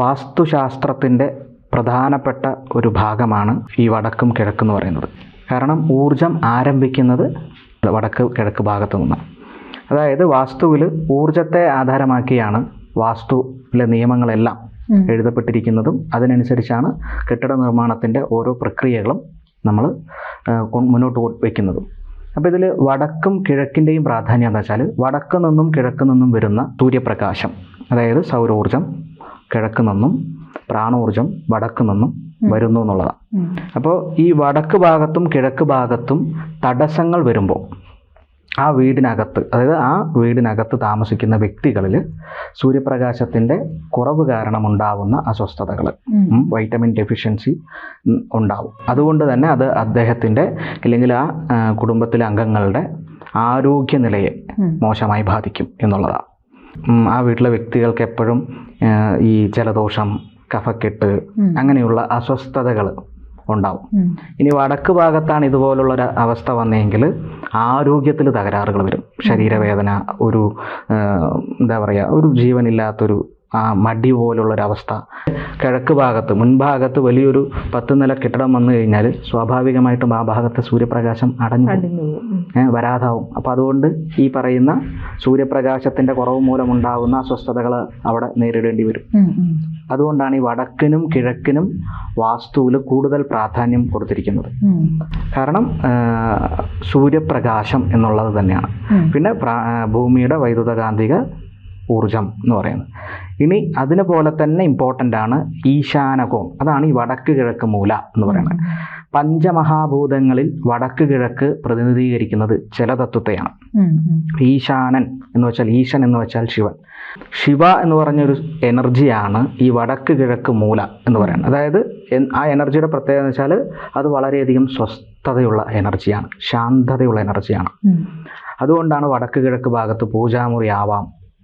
വാസ്തുശാസ്ത്രത്തിന്റെ പ്രധാനപ്പെട്ട ഒരു ഭാഗമാണ് ഈ വടക്കും കിഴക്കും എന്ന് പറയുന്നത്. കാരണം ഊർജം ആരംഭിക്കുന്നത് വടക്ക് കിഴക്ക് ഭാഗത്തു നിന്നാണ്. അതായത് വാസ്തുവിൽ ഊർജത്തെ ആധാരമാക്കിയാണ് വാസ്തുവിലെ നിയമങ്ങളെല്ലാം. എഴുതപ്പെട്ടിരിക്കുന്നതും അതിനനുസരിച്ചാണ് കെട്ടിട നിർമ്മാണത്തിന്റെ ഓരോ പ്രക്രിയകളും നമ്മൾ മുന്നോട്ട് വയ്ക്കുന്നതും അപ്പോൾ ഇതിൽ വടക്കും കിഴക്കിന്റെയും പ്രാധാന്യം എന്താ വെച്ചാൽ വടക്ക് നിന്നും കിഴക്ക് നിന്നും വരുന്ന സൂര്യപ്രകാശം അതായത് സൗരോർജം കിഴക്ക് നിന്നും പ്രാണോർജം വടക്ക് നിന്നും വരുന്നു എന്നുള്ളതാണ് അപ്പോൾ ഈ വടക്ക് ഭാഗത്തും കിഴക്ക് ഭാഗത്തും തടസ്സങ്ങൾ വരുമ്പോൾ ആ വീടിനകത്ത് അതായത് ആ വീടിനകത്ത് താമസിക്കുന്ന വ്യക്തികളിൽ സൂര്യപ്രകാശത്തിന്റെ കുറവ് കാരണം ഉണ്ടാവുന്ന അസ്വസ്ഥതകൾ വൈറ്റമിൻ ഡെഫിഷ്യൻസി ഉണ്ടാവും. അതുകൊണ്ട് തന്നെ അത് അദ്ദേഹത്തിന്റെ അല്ലെങ്കിൽ ആ കുടുംബത്തിലെ അംഗങ്ങളുടെ ആരോഗ്യനിലയെ. മോശമായി ബാധിക്കും എന്നുള്ളതാണ് ആ വീട്ടിലെ വ്യക്തികൾക്ക് എപ്പോഴും ഈ ജലദോഷം കഫക്കെട്ട് അങ്ങനെയുള്ള അസ്വസ്ഥതകൾ ഉണ്ടാവും. ഇനി വടക്ക് ഭാഗത്താണ് ഇതുപോലുള്ള ഒരു അവസ്ഥ വന്നെങ്കിൽ ആരോഗ്യത്തിൽ തകരാറുകൾ വരും. ശരീരവേദന ഒരു എന്താ പറയുക ഒരു ജീവനില്ലാത്തൊരു മടി പോലുള്ളൊരവസ്ഥ. കിഴക്ക് ഭാഗത്ത് മുൻഭാഗത്ത് വലിയൊരു പത്ത് നില കെട്ടിടം വന്നു കഴിഞ്ഞാൽ സ്വാഭാവികമായിട്ടും ആ ഭാഗത്തെ സൂര്യപ്രകാശം അടഞ്ഞു വരാതാവും. അപ്പോൾ അതുകൊണ്ട് ഈ പറയുന്ന സൂര്യപ്രകാശത്തിന്റെ കുറവ് മൂലമുണ്ടാകുന്ന അസ്വസ്ഥതകൾ അവിടെ നേരിടേണ്ടി വരും. അതുകൊണ്ടാണ് ഈ വടക്കിനും കിഴക്കിനും വാസ്തുവിൽ കൂടുതൽ പ്രാധാന്യം കൊടുത്തിരിക്കുന്നത്. കാരണം സൂര്യപ്രകാശം എന്നുള്ളത് തന്നെയാണ്. പിന്നെ ഭൂമിയുടെ വൈദ്യുതകാന്തിക ഊർജം എന്ന് പറയുന്നത്. ഇനി അതിനെ പോലെ തന്നെ ഇമ്പോർട്ടന്റ് ആണ് ഈശാനകോൺ അതാണ് ഈ വടക്ക് കിഴക്ക് മൂല എന്ന് പറയുന്നത്. പഞ്ചമഹാഭൂതങ്ങളിൽ വടക്ക് കിഴക്ക് പ്രതിനിധീകരിക്കുന്നത് ചില. ഉം. ഈശാനൻ എന്ന് വെച്ചാൽ ഈശൻ എന്ന് വെച്ചാൽ ശിവൻ. ശിവ എന്ന് പറഞ്ഞൊരു എനർജിയാണ് ഈ വടക്ക് കിഴക്ക് മൂല എന്ന് പറയുന്നത്. അതായത് ആ എനർജിയുടെ പ്രത്യേകത എന്ന് വെച്ചാൽ അത് വളരെയധികം സ്വസ്ഥതയുള്ള എനർജിയാണ് ശാന്തതയുള്ള എനർജിയാണ് അതുകൊണ്ടാണ് വടക്ക് കിഴക്ക് ഭാഗത്ത് പൂജാമുറി ആവാം